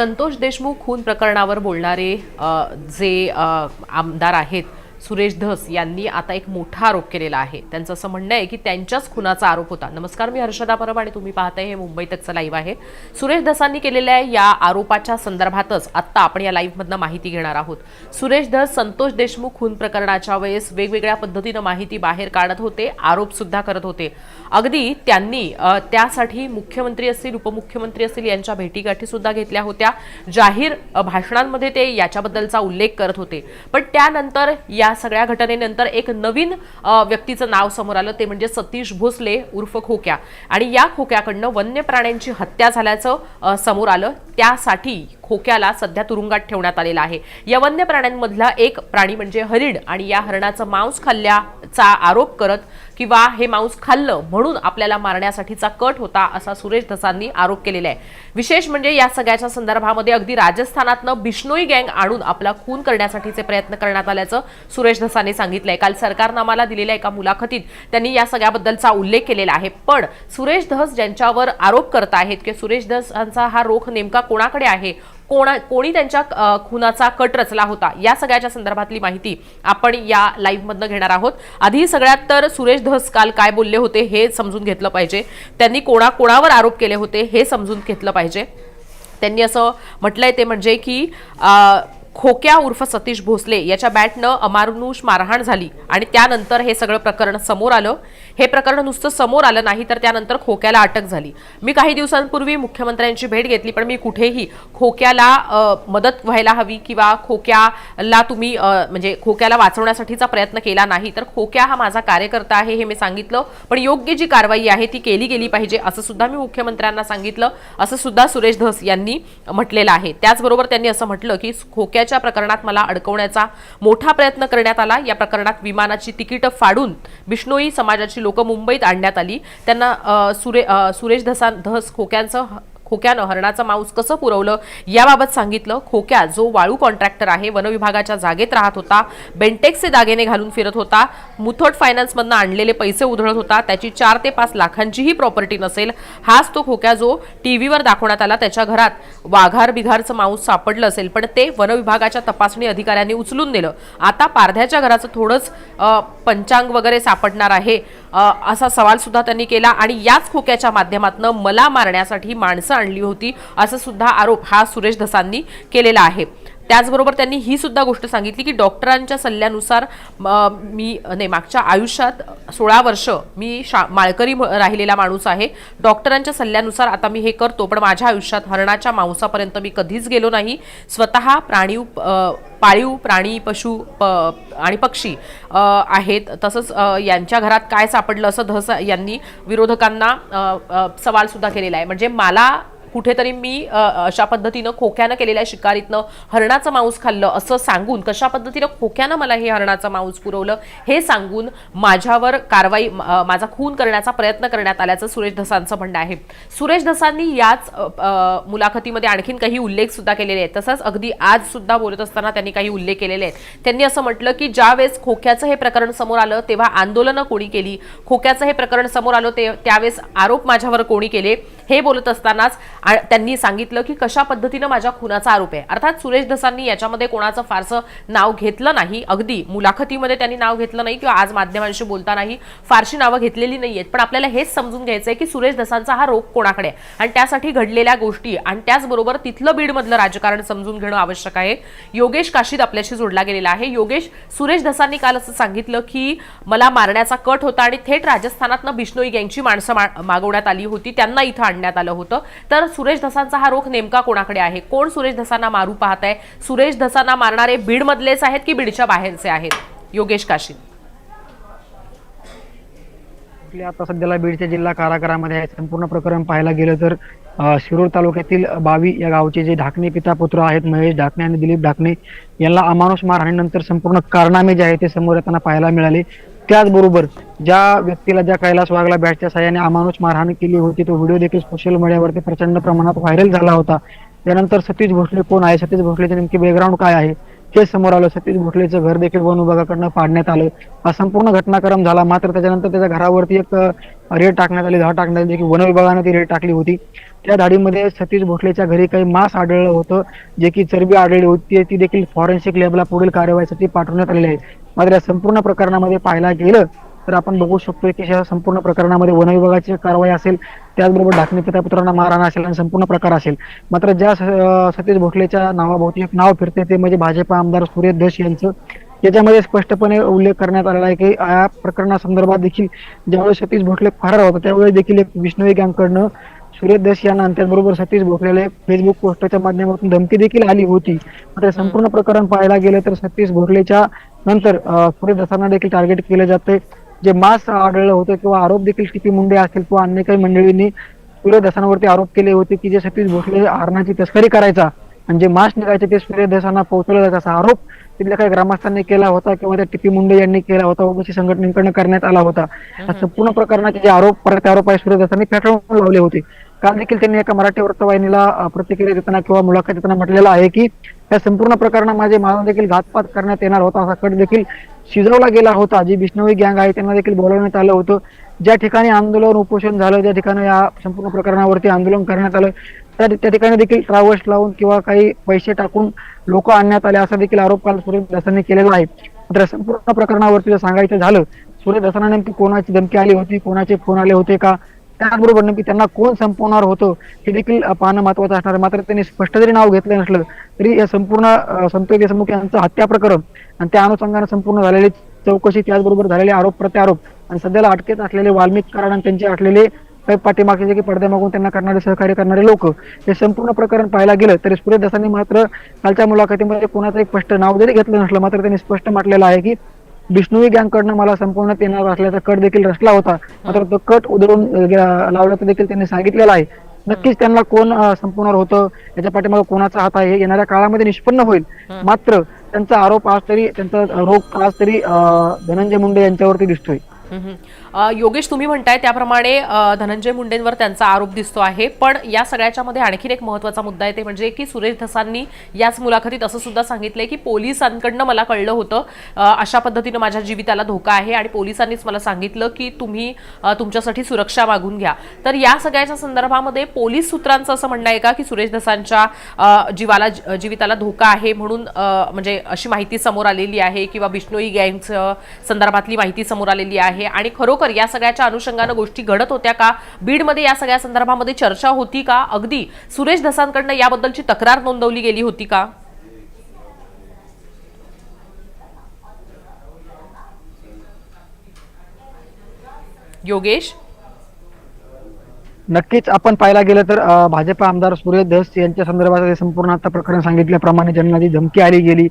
संतोष देशमुख खून प्रकरणावर बोलणारे जे आमदार आहेत सुरेश धस यांनी आता एक मोठा आरोप केलेला आहे. त्यांचं असं म्हणणं आहे की त्यांच्याच खुनाचा आरोप होता. नमस्कार मी हर्षदा परब आणि तुम्ही पाहताय हे मुंबई तकचं लाईव्ह आहे. सुरेश धसांनी केलेल्या या आरोपाच्या संदर्भातच आत्ता आपण या लाईव्हमधनं माहिती घेणार आहोत. सुरेश धस संतोष देशमुख खून प्रकरणाच्या वेळेस वेगवेगळ्या पद्धतीनं माहिती बाहेर काढत होते आरोपसुद्धा करत होते. अगदी त्यांनी त्यासाठी मुख्यमंत्री असतील उपमुख्यमंत्री असतील यांच्या भेटीगाठी सुद्धा घेतल्या होत्या. जाहीर भाषणांमध्ये ते याच्याबद्दलचा उल्लेख करत होते. पण त्यानंतर या या सगळ्या घटनेनंतर एक नवीन व्यक्तीचं नाव समोर आलं. ते म्हणजे सतीश भोसले उर्फ खोक्या. आणि या खोक्याकडनं वन्य प्राण्यांची हत्या झाल्याचं समोर आलं. त्यासाठी खोक्याला सध्या तुरुंगात ठेवण्यात आलेला आहे. या वन्य प्राण्यांमधला एक प्राणी म्हणजे हरिण. आणि या हरणाचं मांस खाल्ल्याचा आरोप करत किंवा हे मांस खाल्लं म्हणून आपल्याला मारण्यासाठीचा कट होता असा सुरेश धसांनी आरोप केलेला आहे विशेष म्हणजे या सगळ्याच्या संदर्भामध्ये अगदी राजस्थानातनं बिष्णोई गँग आणून आपला खून करण्यासाठीचे प्रयत्न करण्यात आल्याचं सुरेश धसांनी सांगितलंय. काल सरकारनामाला दिलेल्या एका मुलाखतीत त्यांनी या सगळ्याबद्दलचा उल्लेख केलेला आहे. पण सुरेश धस ज्यांच्यावर आरोप करत आहेत की सुरेश धसांचा हा रोख नेमका कोणाकडे आहे? कोणा कोणी त्यांच्या खुनाचा कट रचला होता. या सगळ्याच्या संदर्भातली माहिती आपण या लाईव्हमधनं घेणार आहोत. आधी सगळ्यात तर सुरेश धस काल काय बोलले होते हे समजून घेतलं पाहिजे. त्यांनी कोणा कोणावर आरोप केले होते हे समजून घेतलं पाहिजे. त्यांनी असं म्हटलंय ते म्हणजे की खोक्या उर्फ सतीश भोसले याच्या बॅटनं अमानुष मारहाण झाली आणि त्यानंतर हे सगळं प्रकरण समोर आलं. हे प्रकरण नुसतं समोर आलं नाही तर त्यानंतर खोक्याला अटक झाली. मी काही दिवसांपूर्वी मुख्यमंत्र्यांची भेट घेतली पण मी कुठेही खोक्याला मदत व्हायला हवी किंवा खोक्याला तुम्ही म्हणजे खोक्याला वाचवण्यासाठीचा प्रयत्न केला नाही तर खोक्या हा माझा कार्यकर्ता आहे हे मी सांगितलं. पण योग्य जी कारवाई आहे ती केली गेली पाहिजे असं सुद्धा मी मुख्यमंत्र्यांना सांगितलं असं सुद्धा सुरेश धस यांनी म्हटलेलं आहे. त्याचबरोबर त्यांनी असं म्हटलं की खोक्या धक्क्याच्या प्रकरणात मला अडकवण्याचा मोठा प्रयत्न करण्यात आला. या प्रकरणात विमानाची तिकीटं फाडून बिष्णोई समाजाची लोक मुंबईत आणण्यात आली. त्यांना सुरे सुरेश धसा धस खोक्यांचं खोक्यानं हरणाचं मांस कसं पुरवलं याबाबत सांगितलं. खोक्या जो वाळू कॉन्ट्रॅक्टर आहे वनविभागाच्या जागेत राहत होता. बेंटेक्सचे दागिने घालून फिरत होता. मुथट फायनान्समधनं आणलेले पैसे उधळत होता. त्याची चार ते पाच लाखांचीही प्रॉपर्टी नसेल. हाच तो खोक्या जो टीव्हीवर दाखवण्यात आला. त्याच्या घरात वाघार बिघारचं मांस सापडलं असेल पण ते वनविभागाच्या तपासणी अधिकाऱ्यांनी उचलून नेलं. आता पारध्याच्या घराचं थोडंच पंचांग वगैरे सापडणार आहे असा सवाल सुद्धा त्यांनी केला. आणि याच खोक्याच्या माध्यमातून मला मारण्यासाठी माणसं आणली होती असा सुद्धा आरोप हा सुरेश धसांनी केलेला आहे. त्याचबरोबर त्यांनी ही सुद्धा गोष्ट सांगितली की डॉक्टरांच्या सल्ल्यानुसार मी नाही मागच्या आयुष्यात सोळा वर्ष मी शा माळकरी म- राहिलेला माणूस आहे. डॉक्टरांच्या सल्ल्यानुसार आता मी हे करतो पण माझ्या आयुष्यात हरणाच्या मांसापर्यंत मी कधीच गेलो नाही. स्वतः प्राणीव पाळीव प्राणी पशु प आणि पक्षी आहेत. तसंच यांच्या घरात काय सापडलं असं धस यांनी विरोधकांना सवालसुद्धा केलेला आहे. म्हणजे मला कुठेतरी मी अशा पद्धतीनं खोक्यानं केलेल्या शिकारीतनं हरणाचं मांस खाल्लं असं सांगून कशा पद्धतीनं खोक्यानं मला हे हरणाचं मांस पुरवलं हे सांगून माझ्यावर कारवाई माझा खून करण्याचा प्रयत्न करण्यात आल्याचं सुरेश धसांचं म्हणणं आहे. सुरेश धसांनी याच मुलाखतीमध्ये आणखीन काही उल्लेख सुद्धा केलेले आहेत. तसंच अगदी आज सुद्धा बोलत असताना त्यांनी काही उल्लेख केलेले आहेत. त्यांनी असं म्हटलं की ज्यावेळेस खोक्याचं हे प्रकरण समोर आलं तेव्हा आंदोलनं कोणी केली? खोक्याचं हे प्रकरण समोर आलं ते त्यावेळेस आरोप माझ्यावर कोणी केले? हे बोलत असतानाच त्यांनी सांगितलं की कशा पद्धतीनं माझ्या खुनाचा आरोप आहे. अर्थात सुरेश धसांनी याच्यामध्ये कोणाचं फारसं नाव घेतलं नाही. अगदी मुलाखतीमध्ये त्यांनी नाव घेतलं नाही किंवा आज माध्यमांशी बोलतानाही फारशी नावं घेतलेली नाही आहेत पण आपल्याला हेच समजून घ्यायचं आहे की सुरेश धसांचा हा रोग कोणाकडे आहे? आणि त्यासाठी घडलेल्या गोष्टी आणि त्याचबरोबर तिथलं बीडमधलं राजकारण समजून घेणं आवश्यक आहे. योगेश काशीद आपल्याशी जोडला गेलेला आहे. योगेश सुरेश धसांनी काल असं सांगितलं की मला मारण्याचा कट होता आणि थेट राजस्थानातनं बिष्णोई गँगची माणसं मा- मागवण्यात आली होती. त्यांना इथं आणण्यात आलं होतं. तर सुरेश धसांचा हा रोख नेमका कोणाकडे आहे? कोण सुरेश धसांना मारू पाहत आहे सुरेश धसांना मारणारे बीडमधलेच आहेत की बीडच्या बाहेरचे आहेत? योगेश काशी आता सध्याला बीडच्या जिल्हा कारागृहामध्ये आहे. संपूर्ण प्रकरण पाहायला गेलं तर शिरूर तालुक्यातील बावी या गावचे जे ढाकणे पिता पुत्र आहेत महेश ढाकणे आणि दिलीप ढाकणे यांना अमानुष मारहाणीनंतर संपूर्ण कारनामे जे आहे ते समोर येताना पाहायला मिळाले. त्याचबरोबर ज्या व्यक्तीला ज्या कैलास वाघला बॅटच्या साह्याने अमानुष मारहाण केली होती तो व्हिडिओ देखील सोशल मीडियावरती प्रचंड प्रमाणात व्हायरल झाला होता. त्यानंतर सतीश भोसले कोण आहे? सतीश भोसलेचे नेमके बॅकग्राऊंड काय आहे? हे समोर आलं. सतीश भोसलेचं घर देखील वन विभागाकडनं पाडण्यात आलं. हा संपूर्ण घटनाक्रम झाला. मात्र त्याच्यानंतर त्याच्या घरावरती एक रेड टाकण्यात आली. धाड टाकण्यात आली. की वन विभागाने ती रेड टाकली होती. त्या धाडीमध्ये सतीश भोसलेच्या घरी काही मांस आढळलं होतं जे की चरबी आढळली होती. ती देखील फॉरेन्सिक लॅबला पुढील कार्यवाहीसाठी पाठवण्यात आलेली आहे. मात्र या संपूर्ण प्रकरणामध्ये पाहायला गेलं तर आपण बघू शकतो की या संपूर्ण प्रकरणामध्ये वन विभागाची कारवाई असेल त्याचबरोबर ढाकणी पितापुत्रांना मारहाण असेल आणि संपूर्ण प्रकार असेल. मात्र ज्या स- सतीश भोसलेच्या नावाभोवती एक नाव फिरते ते म्हणजे भाजपा आमदार सूर्य धस यांचं. याच्यामध्ये स्पष्टपणे उल्लेख करण्यात आलेला आहे की या प्रकरणासंदर्भात देखील ज्यावेळेस सतीश भोसले फरार होता त्यावेळेस देखील एक विष्णवी गँगकडनं सुरेश धस यांना त्याचबरोबर सतीश भोसलेला एक फेसबुक पोस्टच्या माध्यमातून धमकी देखील आली होती. मात्र संपूर्ण प्रकरण पाहायला गेलं तर सतीश भोसलेच्या नंतर अं, दसांना देखील टार्गेट केले जाते. जे मास आढळलं होतं किंवा आरोप देखील टीपी मुंडे असतील किंवा अन्य काही मंडळींनी सूर्य दसांवरती आरोप केले होते की जे सतीश भोसले हरणाची तस्करी करायचा आणि जे मास निघायचे ते सूर्य धसांना पोहोचवलं जायचं असा आरोप तिथल्या काही ग्रामस्थांनी केला होता किंवा त्या टीपी मुंडे यांनी केला होता ओबीसी संघटनेकडनं करण्यात आला होता. संपूर्ण प्रकरणाचे जे आरोप परत आरोप आहे सूर्य धसांनी फेटाळून लावले होते. काल देखील त्यांनी एका मराठी वृत्तवाहिनीला प्रतिक्रिया देताना किंवा मुलाखत देताना म्हटलेलं आहे की या संपूर्ण प्रकरणामध्ये माझा देखील घातपात करण्यात येणार होता असा कट देखील शिजवला गेला होता. जी बिष्णवी गँग आहे त्यांना देखील बोलवण्यात आलं होतं. ज्या ठिकाणी आंदोलन उपोषण झालं ज्या ठिकाणी या संपूर्ण प्रकरणावरती आंदोलन करण्यात आलं त्या त्या ठिकाणी देखील ट्रावल्स लावून किंवा काही पैसे टाकून लोक आणण्यात आले असा देखील आरोप काल सुरेश दसांनी केलेला आहे. मात्र संपूर्ण प्रकरणावरती जर सांगायचं झालं सुरेश नेमकी कोणाची धमकी आली होती कोणाचे फोन आले होते का? त्याचबरोबर नेमकी त्यांना कोण संपवणार होतं हे देखील पाहणं महत्वाचं असणार आहे. मात्र त्यांनी स्पष्ट जरी नाव घेतलं नसलं तरी या संपूर्ण अं, संतोष देशमुख यांचं हत्या प्रकरण आणि त्या अनुषंगाने संपूर्ण झालेली चौकशी त्याचबरोबर झालेले आरोप प्रत्यारोप आणि सध्याला अटकेत असलेले वाल्मिक कारण आणि त्यांचे असलेले पाठीमागे जे की पडद्यामागून त्यांना करणारे सहकार्य करणारे लोक हे संपूर्ण प्रकरण पाहायला गेलं तरी सुरेश दसांनी मात्र कालच्या मुलाखतीमध्ये कोणाचं एक स्पष्ट नाव जरी घेतलं नसलं मात्र त्यांनी स्पष्ट म्हटलेलं आहे की बिष्णोई गँगकडनं मला संपवण्यात येणार असल्याचा कट देखील रचला होता. मात्र तो कट उधळून लावल्याचं देखील त्यांनी सांगितलेलं आहे. नक्कीच त्यांना कोण संपवणार होतं याच्या पाठीमागे कोणाचा हात आहे हे येणाऱ्या काळामध्ये निष्पन्न होईल. मात्र त्यांचा आरोप आज तरी त्यांचा रोग आज तरी धनंजय मुंडे यांच्यावरती दिसतोय. योगेश तुम्ही म्हणताय त्याप्रमाणे धनंजय मुंडेंवर त्यांचा आरोप दिसतो आहे. पण या सगळ्याच्या मध्ये आणखीन एक महत्त्वाचा मुद्दा आहे ते म्हणजे की सुरेश धसांनी याच मुलाखतीत असं सुद्धा सांगितलंय की पोलिसांकडनं मला कळलं होतं अशा पद्धतीनं माझ्या जीविताला धोका आहे आणि पोलिसांनीच मला सांगितलं की तुम्ही तुमच्यासाठी सुरक्षा मागून घ्या. तर या सगळ्याच्या संदर्भामध्ये पोलीस सूत्रांचं असं म्हणणं आहे का की सुरेश धसांच्या जीवाला जीविताला धोका आहे म्हणून म्हणजे अशी माहिती समोर आलेली आहे किंवा बिष्णोई गँगचं संदर्भातली माहिती समोर आलेली आहे? आणि खरोखर या सगळ्याच्या अनुषंगानं गोष्टी घडत होत्या का? बीडमध्ये या सगळ्या संदर्भामध्ये चर्चा होती का? अगदी सुरेश धसांकडनं याबद्दलची तक्रार नोंदवली गेली होती का? योगेश? नक्कीच. आपण पाहायला गेलं तर भाजपा भाजप आमदार सुरेश धस यांच्या संदर्भात संपूर्ण आता प्रकरण सांगितल्याप्रमाणे ज्यांना जी धमकी आली गेली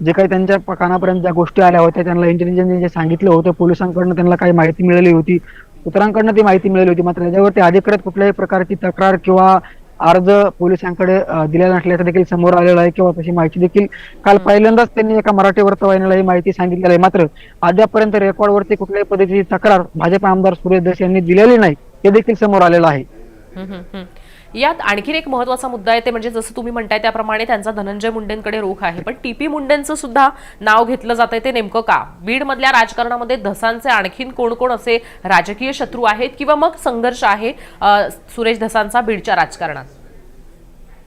जे काही त्यांच्या कानापर्यंत ज्या गोष्टी आल्या होत्या त्यांना इंटेलिजन्सने जे सांगितलं होतं पोलिसांकडनं त्यांना काही माहिती मिळाली होती. सूत्रांकडनं ती माहिती मिळाली होती मात्र त्याच्यावरती अधिकृत कुठल्याही प्रकारची तक्रार किंवा अर्ज पोलिसांकडे दिलेला नसल्याचं देखील समोर आलेलं आहे किंवा तशी माहिती देखील काल पहिल्यांदाच त्यांनी एका मराठी वृत्तवाहिनीला ही माहिती सांगितलेली आहे. मात्र अद्यापर्यंत रेकॉर्डवरती कुठल्याही पद्धतीची तक्रार भाजप आमदार सूर्य धस यांनी दिलेली नाही हे देखील समोर आलेलं आहे. यात आणखीन एक महत्त्वाचा मुद्दा आहे ते म्हणजे जसं तुम्ही म्हणताय त्याप्रमाणे त्यांचा धनंजय मुंडेंकडे रोख आहे. पण टीपी मुंडेंचं सुद्धा नाव घेतलं जात आहे ते नेमकं का? बीड मधल्या राजकारणामध्ये धसांचे आणखीन कोण कोण असे राजकीय शत्रू आहेत किंवा मग संघर्ष आहे सुरेश धसांचा बीडच्या राजकारणात?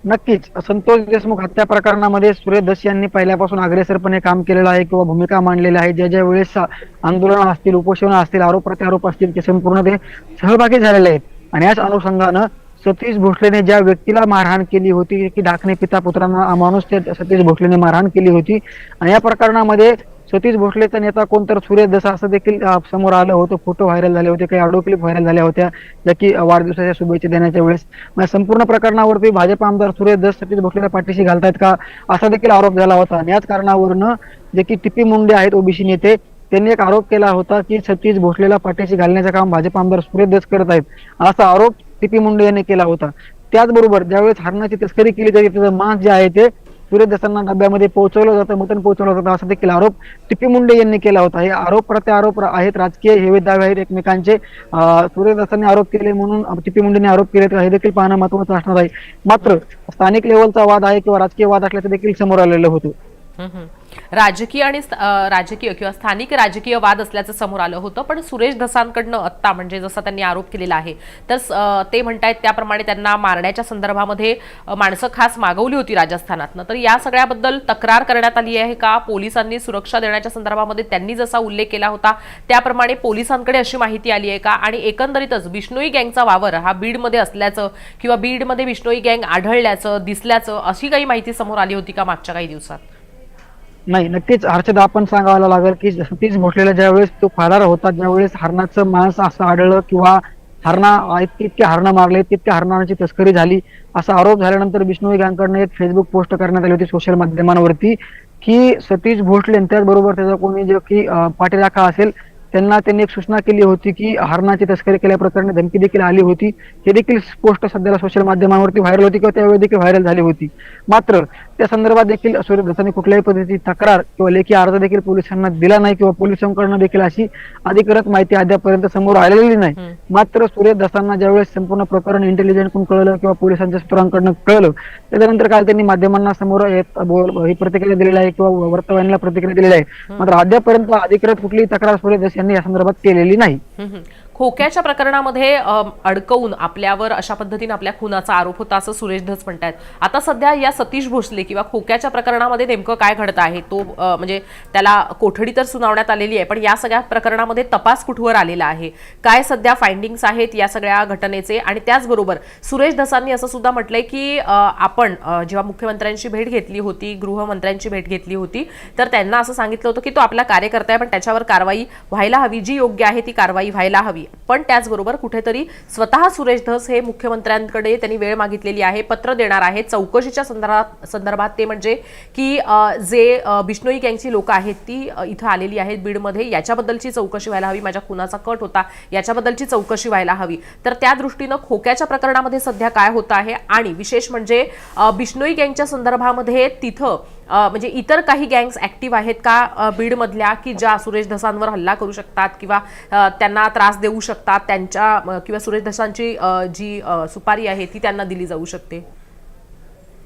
नक्कीच. संतोष देशमुख हत्या प्रकरणामध्ये सुरेश दस यांनी पहिल्यापासून अग्रेसरपणे काम केलेलं आहे किंवा भूमिका मांडलेली आहे. ज्या ज्या वेळेस आंदोलन असतील उपोषण असतील आरोप प्रत्यारोप असतील ते संपूर्ण ते सहभागी झालेले आहेत. आणि याच अनुषंगानं सतीश भोसलेने ज्या व्यक्तीला मारहाण केली होती की डाकणे पिता पुत्रांना माणूस ते सतीश भोसलेने मारहाण केली होती. आणि या प्रकरणामध्ये सतीश भोसलेचा नेता कोण तर सुरेश दसा असं देखील समोर आलं होतं. फोटो व्हायरल झाले होते काही ऑडिओ क्लिप व्हायरल झाल्या होत्या ज्या की वाढदिवसाच्या शुभेच्छा देण्याच्या वेळेस. संपूर्ण प्रकरणावरती भाजप आमदार सुरेश दस सतीश भोसलेच्या पाठीशी घालतायत का असा देखील आरोप झाला होता. आणि याच कारणावरनं जे की टिपी मुंडे आहेत ओबीसी नेते त्यांनी एक आरोप केला होता की सतीश भोसलेला पाठीशी घालण्याचं काम भाजप आमदार सुरेश दस करत आहेत. असा आरोप टिपी मुंडे यांनी केला होता. त्याचबरोबर ज्यावेळेस हरणाची तस्करी केली जाते त्याचं मांस जे आहे ते सूर्यदसांना डब्यामध्ये पोहोचवलं जातं मटण पोहोचवलं जातं असा देखील आरोप टिपी मुंडे यांनी केला होता. हे आरोप प्रत्यारोप आहेत राजकीय हेवे दावे आहेत एकमेकांचे. अं, आरोप केले म्हणून टिपी मुंडेने आरोप केले तर हे देखील पाहणं महत्वाचं असणार आहे. मात्र स्थानिक लेवलचा वाद आहे किंवा राजकीय वाद असल्याचं देखील समोर आलेलं होतं. राजकीय आणि स्त- राजकीय किंवा स्थानिक राजकीय वाद असल्याचं समोर आलं होतं पण सुरेश धसांकडनं आत्ता म्हणजे जसा त्यांनी आरोप केलेला आहे तर ते म्हणत ते म्हणतायत त्याप्रमाणे त्यांना मारण्याच्या संदर्भामध्ये माणसं खास मागवली होती राजस्थानातनं. तर या सगळ्याबद्दल तक्रार करण्यात आली आहे का? पोलिसांनी सुरक्षा देण्याच्या संदर्भामध्ये त्यांनी जसा उल्लेख केला होता त्याप्रमाणे पोलिसांकडे अशी माहिती आली आहे का? आणि एकंदरीतच बिष्णोई गँगचा वावर हा बीडमध्ये असल्याचं किंवा बीडमध्ये बिष्णोई गँग आढळल्याचं दिसल्याचं अशी काही माहिती समोर आली होती का मागच्या काही दिवसात? नाही नक्कीच हर्षदा आपण सांगायला लागेल की सतीश भोसलेला ज्यावेळेस तो फरार होता ज्यावेळेस हरणाचं मांस असं आढळलं किंवा हरणा इतके हरणं मारले तितके हरणाची तस्करी झाली असा आरोप झाल्यानंतर विष्णू यांकडनं एक फेसबुक पोस्ट करण्यात आली होती सोशल माध्यमांवरती की सतीश भोसले आणि त्याचबरोबर त्याचा कोणी जो की पाठीराखा असेल त्यांना त्यांनी एक सूचना केली होती की हरणाची तस्करी केल्याप्रकरणी धमकी देखील आली होती. हे देखील पोस्ट सध्याला सोशल माध्यमांवरती व्हायरल होती किंवा त्यावेळी देखील व्हायरल झाली होती. मात्र त्या संदर्भात देखील सूर्य दत्तांनी कुठल्याही पद्धतीची तक्रार किंवा लेखी अर्ज देखील पोलिसांना दिला नाही किंवा पोलिसांकडून देखील अशी अधिकृत माहिती अद्यापर्यंत समोर आलेली नाही. मात्र सूर्य दसांना ज्यावेळेस संपूर्ण प्रकरण इंटेलिजंटकडून कळलं किंवा पोलिसांच्या सूत्रांकडनं कळलं त्याच्यानंतर काल त्यांनी माध्यमांना समोर ही प्रतिक्रिया दिलेली आहे किंवा वर्तवानीला प्रतिक्रिया दिलेली आहे मात्र अद्यापर्यंत अधिकृत कुठलीही तक्रार सूर्य दस यांनी या संदर्भात केलेली नाही. खोक्याच्या प्रकरणामध्ये अडकवून आपल्यावर अशा पद्धतीने आपल्या खुनाचा आरोप होता असं सुरेश धस आहेत आता सध्या या सतीश भोसले किंवा खोक्याच्या प्रकरणामध्ये नेमकं काय घडत आहे तो म्हणजे त्याला कोठडी तर सुनावण्यात आलेली आहे पण या सगळ्या प्रकरणामध्ये तपास कुठवर आलेला आहे? काय सध्या फाइंडिंग्स आहेत या सगळ्या घटनेचे? आणि त्याचबरोबर सुरेश धसांनी असं सुद्धा म्हटलंय की आपण जेव्हा मुख्यमंत्र्यांची भेट घेतली होती गृहमंत्र्यांची भेट घेतली होती तर त्यांना असं सांगितलं होतं की तो आपला कार्यकर्ता आहे पण त्याच्यावर कारवाई व्हायला हवी जी योग्य आहे ती कारवाई व्हायला हवी. पण त्याचबरोबर कुठेतरी स्वतः सुरेश धस हे मुख्यमंत्र्यांकडे त्यांनी वेळ मागितलेली आहे पत्र देणार आहे चौकशीच्या संदर्भात संदर्भात ते म्हणजे की जे बिष्णोई गँगची लोक आहेत ती इथं आलेली आहेत बीडमध्ये. याच्याबद्दलची चौकशी व्हायला हवी. माझ्या खुनाचा कट होता. याच्याबद्दलची चौकशी व्हायला हवी. तर त्या दृष्टीनं खोक्याच्या प्रकरणामध्ये सध्या काय होत आहे? आणि विशेष म्हणजे बिष्णोई गँगच्या संदर्भामध्ये तिथं म्हणजे इतर काही गँग्स ऍक्टिव्ह आहेत का बीडमधल्या की ज्या सुरेश धसांवर हल्ला करू शकतात किंवा त्यांना त्रास देऊ शकतात त्यांच्या किंवा सुरेश धसांची जी सुपारी आहे ती त्यांना दिली जाऊ शकते?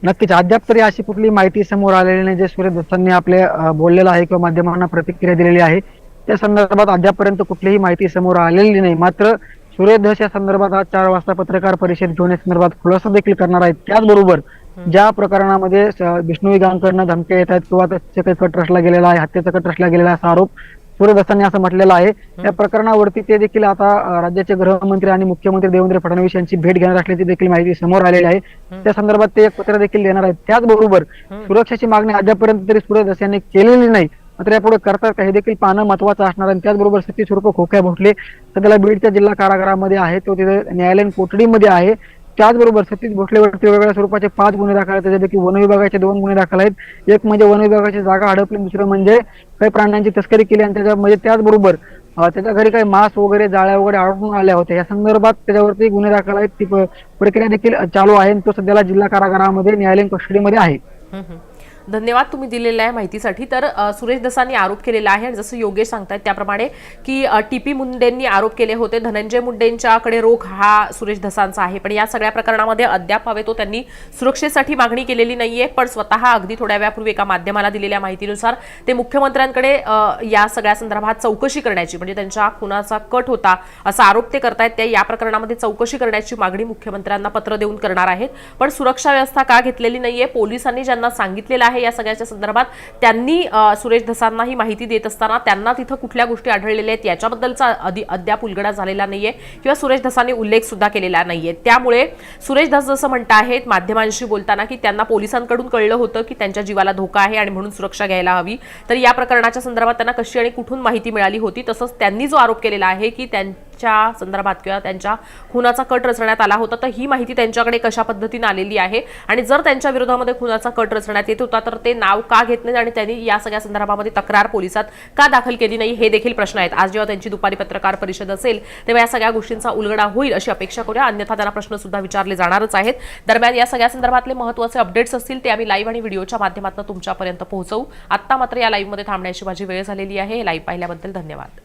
नक्कीच. अद्याप तरी अशी कुठली माहिती समोर आलेली नाही. जे सुरेश दत्तांनी आपले बोललेलं आहे किंवा माध्यमांना प्रतिक्रिया दिलेली आहे त्या संदर्भात अद्यापपर्यंत कुठलीही माहिती समोर आलेली नाही. मात्र सुरेश धस या संदर्भात आज चार वाजता पत्रकार परिषद घेऊन या संदर्भात खुलासा देखील करणार आहेत. त्याचबरोबर ज्या प्रकरणामध्ये विष्णू गांकडनं धमक्या येत आहेत किंवा त्याचे काही कट रचला गेलेला आहे हत्येचा कट रचला गेलेला आहे असा आरोप सूर्य दत्तांनी असं म्हटलेलं आहे. त्या प्रकरणावरती ते देखील आता राज्याचे गृहमंत्री आणि मुख्यमंत्री देवेंद्र फडणवीस यांची भेट घेणार असल्याची देखील माहिती समोर आलेली आहे. त्या संदर्भात ते एक पत्र देखील देणार आहेत. त्याचबरोबर सुरक्षेची मागणी अद्यापर्यंत तरी सूर्य दस यांनी केलेली नाही. मात्र यापुढे करतात का हे देखील पाहणं महत्वाचं असणार आहे. आणि त्याचबरोबर सतीश उर्फ खोक्या भोसले सध्याला बीडच्या जिल्हा कारागृहामध्ये आहे. तो तिथे न्यायालयीन कोठडीमध्ये आहे. त्याचबरोबर सतीश भोसलेवरती वेगवेगळ्या स्वरूपाचे पाच गुन्हे दाखल आहेत. त्याच्यापैकी वन विभागाचे दोन गुन्हे दाखल आहेत. एक म्हणजे वन विभागाची जागा हडपली दुसरं म्हणजे काही प्राण्यांची तस्करी केली आणि त्याच्या म्हणजे त्याचबरोबर त्याच्या घरी काही मांस वगैरे जाळ्या वगैरे आढळून आल्या होत्या. या संदर्भात त्याच्यावरती गुन्हे दाखल आहेत. ती प्रक्रिया देखील चालू आहे तो सध्याला जिल्हा कारागृहामध्ये न्यायालयीन कस्टडीमध्ये आहे. धन्यवाद तुम्ही दिलेल्या आहे माहितीसाठी. तर सुरेश दसांनी आरोप केलेला आहे आणि जसं योगेश सांगतायत त्याप्रमाणे की टी पी मुंडेंनी आरोप केले होते. धनंजय मुंडेंच्याकडे रोख हा सुरेश दसांचा आहे. पण या सगळ्या प्रकरणामध्ये अद्याप हवे तो त्यांनी सुरक्षेसाठी मागणी केलेली नाहीये. पण स्वतः अगदी थोड्या वेळापूर्वी एका माध्यमाला दिलेल्या माहितीनुसार ते मुख्यमंत्र्यांकडे या सगळ्या संदर्भात चौकशी करण्याची म्हणजे त्यांच्या खुनाचा कट होता असा आरोप ते करतायत. त्या या प्रकरणामध्ये चौकशी करण्याची मागणी मुख्यमंत्र्यांना पत्र देऊन करणार आहेत. पण सुरक्षा व्यवस्था का घेतलेली नाहीये पोलिसांनी ज्यांना सांगितलेलं आहे या सगळ्याच्या संदर्भात त्यांनी सुरेश धसांना ही माहिती देत असताना त्यांना तिथं कुठल्या गोष्टी आढळलेल्या आहेत याच्याबद्दलचा अधि अद्याप उलगडा झालेला नाहीये किंवा सुरेश धसांनी उल्लेख सुद्धा केलेला नाहीये. त्यामुळे सुरेश धस जसं म्हणत आहेत माध्यमांशी बोलताना की त्यांना पोलिसांकडून कळलं होतं की त्यांच्या जीवाला धोका आहे आणि म्हणून सुरक्षा घ्यायला हवी. तर या प्रकरणाच्या संदर्भात त्यांना कशी आणि कुठून माहिती मिळाली होती तसंच त्यांनी जो आरोप केलेला आहे की त्यां च्या संदर्भात किंवा त्यांच्या खुनाचा कट रचण्यात आला होता तर ही माहिती त्यांच्याकडे कशा पद्धतीने आलेली आहे? आणि जर त्यांच्या विरोधामध्ये खुनाचा कट रचण्यात येत होता तर ते नाव का घेत नाही आणि त्यांनी या सगळ्या संदर्भामध्ये तक्रार पोलिसात का दाखल केली नाही हे देखील प्रश्न आहेत. आज जेव्हा त्यांची दुपारी पत्रकार परिषद असेल तेव्हा या सगळ्या गोष्टींचा उलगडा होईल अशी अपेक्षा करूया. अन्यथा त्यांना प्रश्न सुद्धा विचारले जाणारच आहेत. दरम्यान या सगळ्या संदर्भातले महत्त्वाचे अपडेट्स असतील ते आम्ही लाईव्ह आणि व्हिडिओच्या माध्यमातून तुमच्यापर्यंत पोहोचवू. आत्ता मात्र या लाईव्हमध्ये थांबण्याची माझी वेळ झालेली आहे. लाईव्ह पाहिल्याबद्दल धन्यवाद.